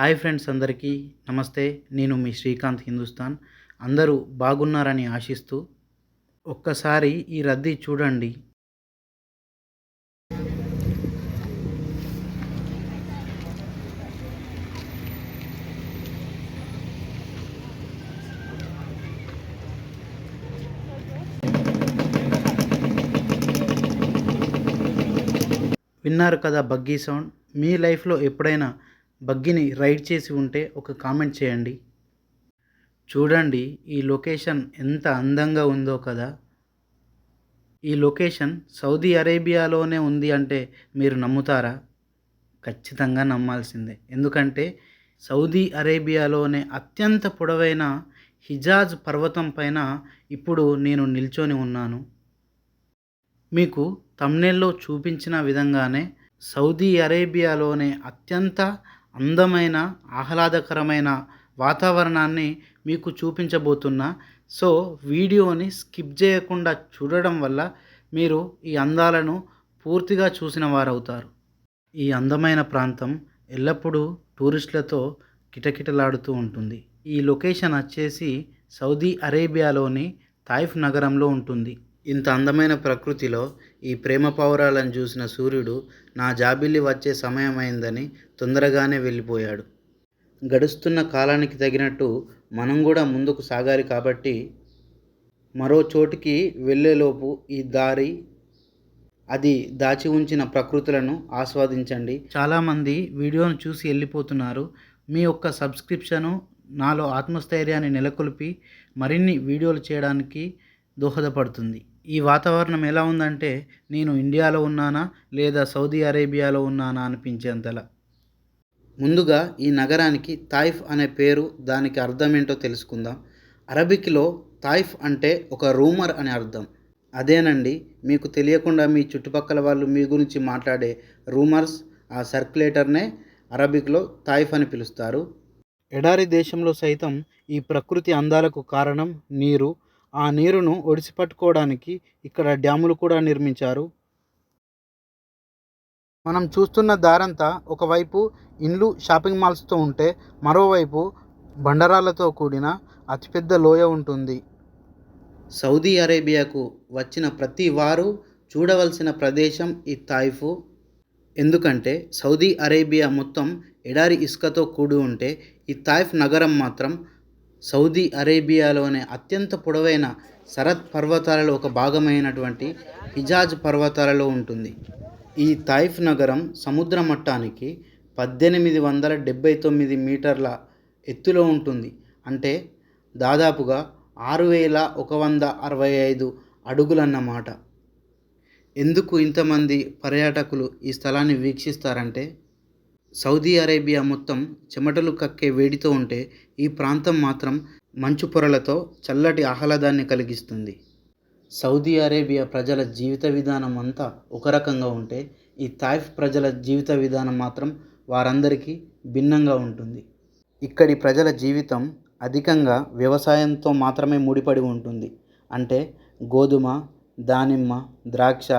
Hi friends అందరికీ నమస్తే. నేను మీ శ్రీకాంత్ హిందుస్థాన్. అందరూ బాగున్నారని ఆశిస్తూ ఒక్కసారి ఈ రద్దీ చూడండి. విన్నారు కదా బగ్గీ సౌండ్. మీ లైఫ్లో ఎప్పుడైనా బగ్గీని రైడ్ చేసి ఉంటే ఒక కామెంట్ చేయండి. చూడండి ఈ లొకేషన్ ఎంత అందంగా ఉందో కదా. ఈ లొకేషన్ సౌదీ అరేబియాలోనే ఉంది అంటే మీరు నమ్ముతారా? ఖచ్చితంగా నమ్మాల్సిందే. ఎందుకంటే సౌదీ అరేబియాలోనే అత్యంత పొడవైన హిజాజ్ పర్వతం పైన ఇప్పుడు నేను నిల్చొని ఉన్నాను. మీకు తమ్నెల్లో చూపించిన విధంగానే సౌదీ అరేబియాలోనే అత్యంత అందమైన ఆహ్లాదకరమైన వాతావరణాన్ని మీకు చూపించబోతున్నా. సో వీడియోని స్కిప్ చేయకుండా చూడడం వల్ల మీరు ఈ అందాలను పూర్తిగా చూసిన వారవుతారు. ఈ అందమైన ప్రాంతం ఎల్లప్పుడూ టూరిస్టులతో కిటకిటలాడుతూ ఉంటుంది. ఈ లొకేషన్ వచ్చేసి సౌదీ అరేబియాలోని తాయిఫ్ నగరంలో ఉంటుంది. ఇంత అందమైన ప్రకృతిలో ఈ ప్రేమ పౌరాలను చూసిన సూర్యుడు నా జాబిల్లి వచ్చే సమయమైందని తొందరగానే వెళ్ళిపోయాడు. గడుస్తున్న కాలానికి తగినట్టు మనం కూడా ముందుకు సాగాలి కాబట్టి మరో చోటికి వెళ్ళేలోపు ఈ దారి అది దాచి ఉంచిన ప్రకృతులను ఆస్వాదించండి. చాలామంది వీడియోను చూసి వెళ్ళిపోతున్నారు. మీ యొక్క సబ్స్క్రిప్షను నాలో ఆత్మస్థైర్యాన్ని నెలకొల్పి మరిన్ని వీడియోలు చేయడానికి దోహదపడుతుంది. ఈ వాతావరణం ఎలా ఉందంటే నేను ఇండియాలో ఉన్నానా లేదా సౌదీ అరేబియాలో ఉన్నానా అనిపించేంతలా. ముందుగా ఈ నగరానికి తాయిఫ్ అనే పేరు దానికి అర్థం ఏంటో తెలుసుకుందాం. అరబిక్లో తాయిఫ్ అంటే ఒక రూమర్ అని అర్థం. అదేనండి మీకు తెలియకుండా మీ చుట్టుపక్కల వాళ్ళు మీ గురించి మాట్లాడే రూమర్స్ ఆ సర్క్యులేటర్నే అరబిక్లో తాయిఫ్ అని పిలుస్తారు. ఎడారి దేశంలో సైతం ఈ ప్రకృతి అందాలకు కారణం నీరు ఆ నీరును ఒడిసిపట్టుకోవడానికి ఇక్కడ డ్యాములు కూడా నిర్మించారు. మనం చూస్తున్న దారంతా ఒకవైపు ఇండ్లు షాపింగ్ మాల్స్తో ఉంటే మరోవైపు బండరాలతో కూడిన అతిపెద్ద లోయ ఉంటుంది. సౌదీ అరేబియాకు వచ్చిన ప్రతి వారు చూడవలసిన ప్రదేశం ఈ తాయిఫు. ఎందుకంటే సౌదీ అరేబియా మొత్తం ఎడారి ఇసుకతో కూడి ఉంటే ఈ తాయిఫ్ నగరం మాత్రం సౌదీ అరేబియాలోనే అత్యంత పొడవైన సరత్ పర్వతాలలో ఒక భాగమైనటువంటి హిజాజ్ పర్వతాలలో ఉంటుంది. ఈ తాయిఫ్ నగరం సముద్ర మట్టానికి పద్దెనిమిది వందల డెబ్బై తొమ్మిది మీటర్ల ఎత్తులో ఉంటుంది. అంటే దాదాపుగా ఆరు వేల ఒక వంద అరవై ఐదు అడుగులన్నమాట. ఎందుకు ఇంతమంది పర్యాటకులు ఈ స్థలాన్ని వీక్షిస్తారంటే సౌదీ అరేబియా మొత్తం చెమటలు కక్కే వేడితో ఉంటే ఈ ప్రాంతం మాత్రం మంచు పొరలతో చల్లటి ఆహ్లాదాన్ని కలిగిస్తుంది. సౌదీ అరేబియా ప్రజల జీవిత విధానం అంతా ఒక రకంగా ఉంటే ఈ తాయిఫ్ ప్రజల జీవిత విధానం మాత్రం వారందరికీ భిన్నంగా ఉంటుంది. ఇక్కడి ప్రజల జీవితం అధికంగా వ్యవసాయంతో మాత్రమే ముడిపడి ఉంటుంది. అంటే గోధుమ దానిమ్మ ద్రాక్ష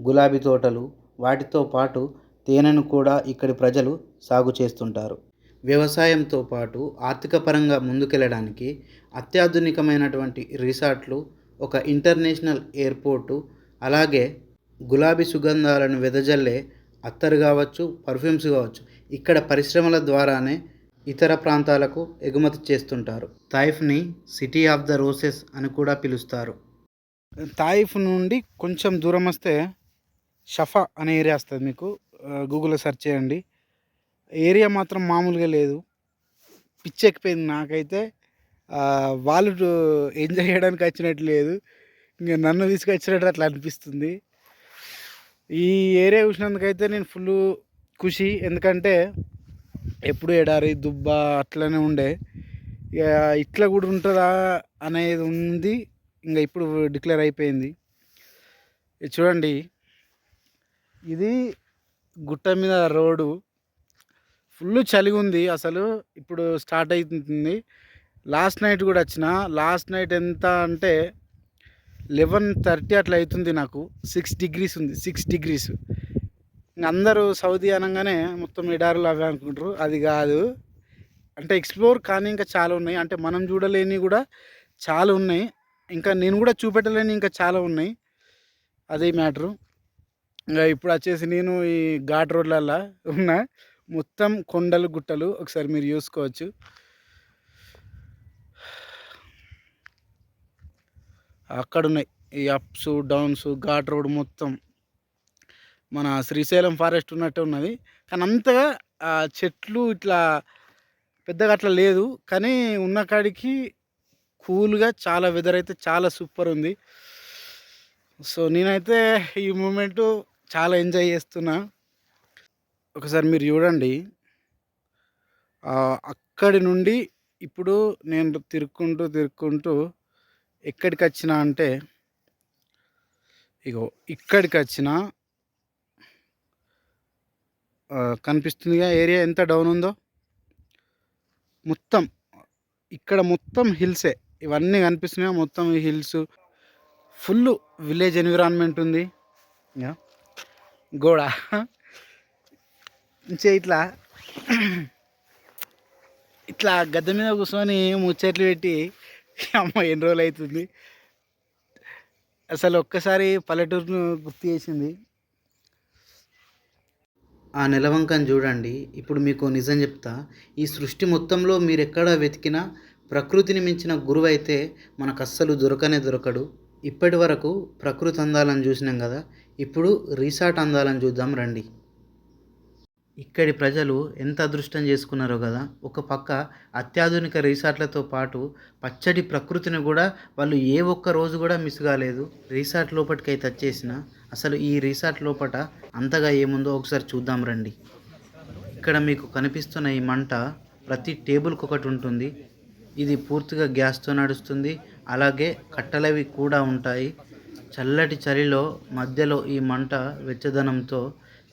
గులాబీ తోటలు వాటితో పాటు తేనెను కూడా ఇక్కడి ప్రజలు సాగు చేస్తుంటారు. వ్యవసాయంతో పాటు ఆర్థికపరంగా ముందుకెళ్ళడానికి అత్యాధునికమైనటువంటి రిసార్ట్లు ఒక ఇంటర్నేషనల్ ఎయిర్పోర్టు అలాగే గులాబీ సుగంధాలను వెదజల్లే అత్తరు కావచ్చు పర్ఫ్యూమ్స్ కావచ్చు ఇక్కడ పరిశ్రమల ద్వారానే ఇతర ప్రాంతాలకు ఎగుమతి చేస్తుంటారు. తాయిఫ్ని సిటీ ఆఫ్ ద రోసెస్ అని కూడా పిలుస్తారు. తాయిఫ్ నుండి కొంచెం దూరం వస్తే షఫా అనే ఏరియా వస్తుంది మీకు. గూగుల్లో సెర్చ్ చేయండి. ఏరియా మాత్రం మామూలుగా లేదు. పిచ్చెక్కిపోయింది నాకైతే. వాళ్ళు ఎంజాయ్ చేయడానికి వచ్చినట్టు లేదు. ఇంకా నన్ను తీసుకొచ్చినట్టు అట్లా అనిపిస్తుంది. ఈ ఏరియా చూసినందుకైతే నేను ఫుల్ ఖుషి. ఎందుకంటే ఎప్పుడు ఎడారి దుబ్బ అట్లనే ఉండే. ఇక ఇట్లా కూడా ఉంటుందా అనేది ఉంది. ఇంకా ఇప్పుడు డిక్లేర్ అయిపోయింది. చూడండి. ఇది గుట్ట మీద రోడ్డు ఫుల్ చలి ఉంది అసలు ఇప్పుడు స్టార్ట్ అవుతుంది లాస్ట్ నైట్ కూడా వచ్చిన లాస్ట్ నైట్ ఎంత అంటే లెవెన్ థర్టీ అట్లా అవుతుంది నాకు. సిక్స్ డిగ్రీస్ ఉంది. Six degrees. అందరూ సౌదీ అనగానే మొత్తం ఎడారులు అవి అనుకుంటారు. అది కాదు. అంటే ఎక్స్ప్లోర్ కానీ ఇంకా చాలా ఉన్నాయి. అంటే మనం చూడలేని కూడా చాలా ఉన్నాయి. ఇంకా నేను కూడా చూపెట్టలేని ఇంకా చాలా ఉన్నాయి. అదే మ్యాటరు. ఇంకా ఇప్పుడు వచ్చేసి నేను ఈ ఘాట్ రోడ్లల్లో ఉన్నా. మొత్తం కొండలు గుట్టలు ఒకసారి మీరు చూసుకోవచ్చు. అక్కడ ఉన్నాయి ఈ అప్స్ డౌన్స్ ఘాట్ రోడ్ మొత్తం. మన శ్రీశైలం ఫారెస్ట్ ఉన్నట్టే ఉన్నది. కానీ అంతగా ఆ చెట్లు ఇట్లా పెద్దగా అట్లా లేదు. కానీ ఉన్న కాడికి కూల్గా చాలా వెదర్ అయితే చాలా సూపర్ ఉంది. సో నేనైతే ఈ మూమెంటు చాలా ఎంజాయ్ చేస్తున్నా. ఒకసారి మీరు చూడండి. అక్కడి నుండి ఇప్పుడు నేను తిరుక్కుంటూ తిరుక్కుంటూ ఎక్కడికి వచ్చినా అంటే ఇగో ఇక్కడికి వచ్చిన కనిపిస్తుందిగా ఏరియా ఎంత డౌన్ ఉందో? మొత్తం ఇక్కడ మొత్తం హిల్సే. ఇవన్నీ కనిపిస్తున్నాయి మొత్తం ఈ హిల్స్. ఫుల్ విలేజ్ ఎన్విరాన్మెంట్ ఉంది. యా. గోడ. ఇట్లా ఇట్లా గద్దె మీద కూర్చొని ముచ్చట్లు పెట్టి అమ్మ ఎన్ని రోజులు అవుతుంది? అసలు ఒక్కసారి పల్లెటూరును గుర్తు చేసింది. ఆ నెలవంకను చూడండి. ఇప్పుడు మీకు నిజం చెప్తా. ఈ సృష్టి మొత్తంలో మీరు ఎక్కడ వెతికినా ప్రకృతిని మించిన గురువు అయితే మనకు అస్సలు దొరకనే దొరకడు. ఇప్పటి వరకు ప్రకృతి అందాలను చూసినాం కదా. ఇప్పుడు రీసార్ట్ అందాలను చూద్దాం రండి. ఇక్కడి ప్రజలు ఎంత అదృష్టం చేసుకున్నారో కదా. ఒక పక్క అత్యాధునిక రీసార్ట్లతో పాటు పచ్చడి ప్రకృతిని కూడా వాళ్ళు ఏ ఒక్క రోజు కూడా మిస్ కాలేదు. రీసార్ట్ లోపలికి అయితే వచ్చేసిన అసలు ఈ రీసార్ట్ లోపట అంతగా ఏముందో ఒకసారి చూద్దాం రండి. ఇక్కడ మీకు కనిపిస్తున్న ఈ మంట ప్రతి టేబుల్కి ఒకటి ఉంటుంది. ఇది పూర్తిగా గ్యాస్తో నడుస్తుంది. అలాగే కట్టెలవి కూడా ఉంటాయి. చల్లటి చలిలో మధ్యలో ఈ మంట వెచ్చదనంతో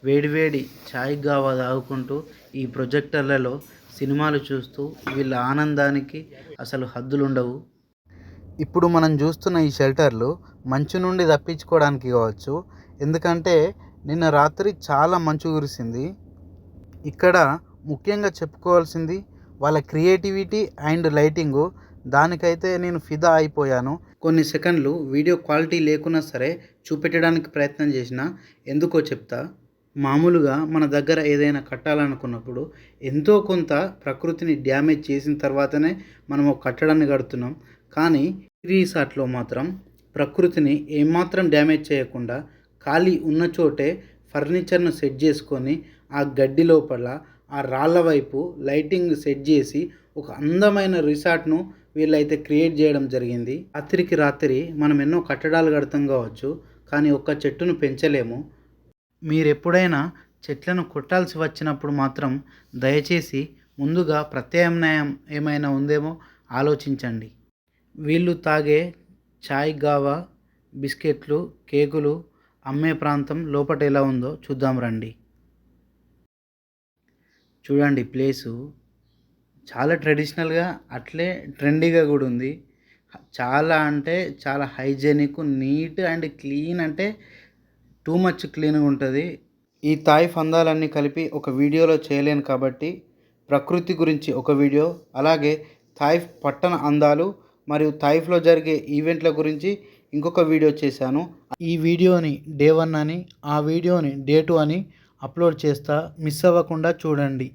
వేడివేడి ఛాయ్ గావా తాగుకుంటూ ఈ ప్రొజెక్టర్లలో సినిమాలు చూస్తూ వీళ్ళ ఆనందానికి అసలు హద్దులుండవు. ఇప్పుడు మనం చూస్తున్న ఈ షెల్టర్లు మంచు నుండి తప్పించుకోవడానికి కావచ్చు. ఎందుకంటే నిన్న రాత్రి చాలా మంచు కురిసింది. ఇక్కడ ముఖ్యంగా చెప్పుకోవాల్సింది వాళ్ళ క్రియేటివిటీ అండ్ లైటింగు. దానికైతే నేను ఫిదా అయిపోయాను. కొన్ని సెకండ్లు వీడియో క్వాలిటీ లేకున్నా సరే చూపెట్టడానికి ప్రయత్నం చేసిన ఎందుకో చెప్తా. మామూలుగా మన దగ్గర ఏదైనా కట్టాలనుకున్నప్పుడు ఎంతో కొంత ప్రకృతిని డ్యామేజ్ చేసిన తర్వాతనే మనం ఒక కట్టడాన్ని కడుతున్నాం. కానీ రీసార్ట్లో రిసార్ట్లో మాత్రం ప్రకృతిని ఏమాత్రం డ్యామేజ్ చేయకుండా ఖాళీ ఉన్న చోటే ఫర్నిచర్ను సెట్ చేసుకొని ఆ గడ్డి లోపల ఆ రాళ్ళ వైపు లైటింగ్ సెట్ చేసి ఒక అందమైన రిసార్ట్ను వీళ్ళైతే క్రియేట్ చేయడం జరిగింది. రాత్రికి రాత్రి మనం ఎన్నో కట్టడాలు కడతాం కావచ్చు కానీ ఒక్క చెట్టును పెంచలేము. మీరు ఎప్పుడైనా చెట్లను కొట్టాల్సి వచ్చినప్పుడు మాత్రం దయచేసి ముందుగా ప్రత్యామ్నాయం ఏమైనా ఉందేమో ఆలోచించండి. వీళ్ళు తాగే చాయ్ గావా బిస్కెట్లు కేకులు అమ్మే ప్రాంతం లోపట ఎలా ఉందో చూద్దాం రండి. చూడండి ప్లేసు. చాలా ట్రెడిషనల్గా అట్లే ట్రెండీగా కూడా ఉంది. చాలా అంటే చాలా హైజెనిక్ నీట్ అండ్ క్లీన్ అంటే టూ మచ్ క్లీన్గా ఉంటుంది. ఈ తాయి ఫందాలన్నీ కలిపి ఒక వీడియోలో చేయలేను కాబట్టి ప్రకృతి గురించి ఒక వీడియో అలాగే తాయిఫ్ పట్టణ అందాలు మరియు తాయిఫ్లో జరిగే ఈవెంట్ల గురించి ఇంకొక వీడియో చేశాను. ఈ వీడియోని డే వన్ అని ఆ వీడియోని డే టూ అని అప్లోడ్ చేస్తా మిస్ అవ్వకుండా చూడండి.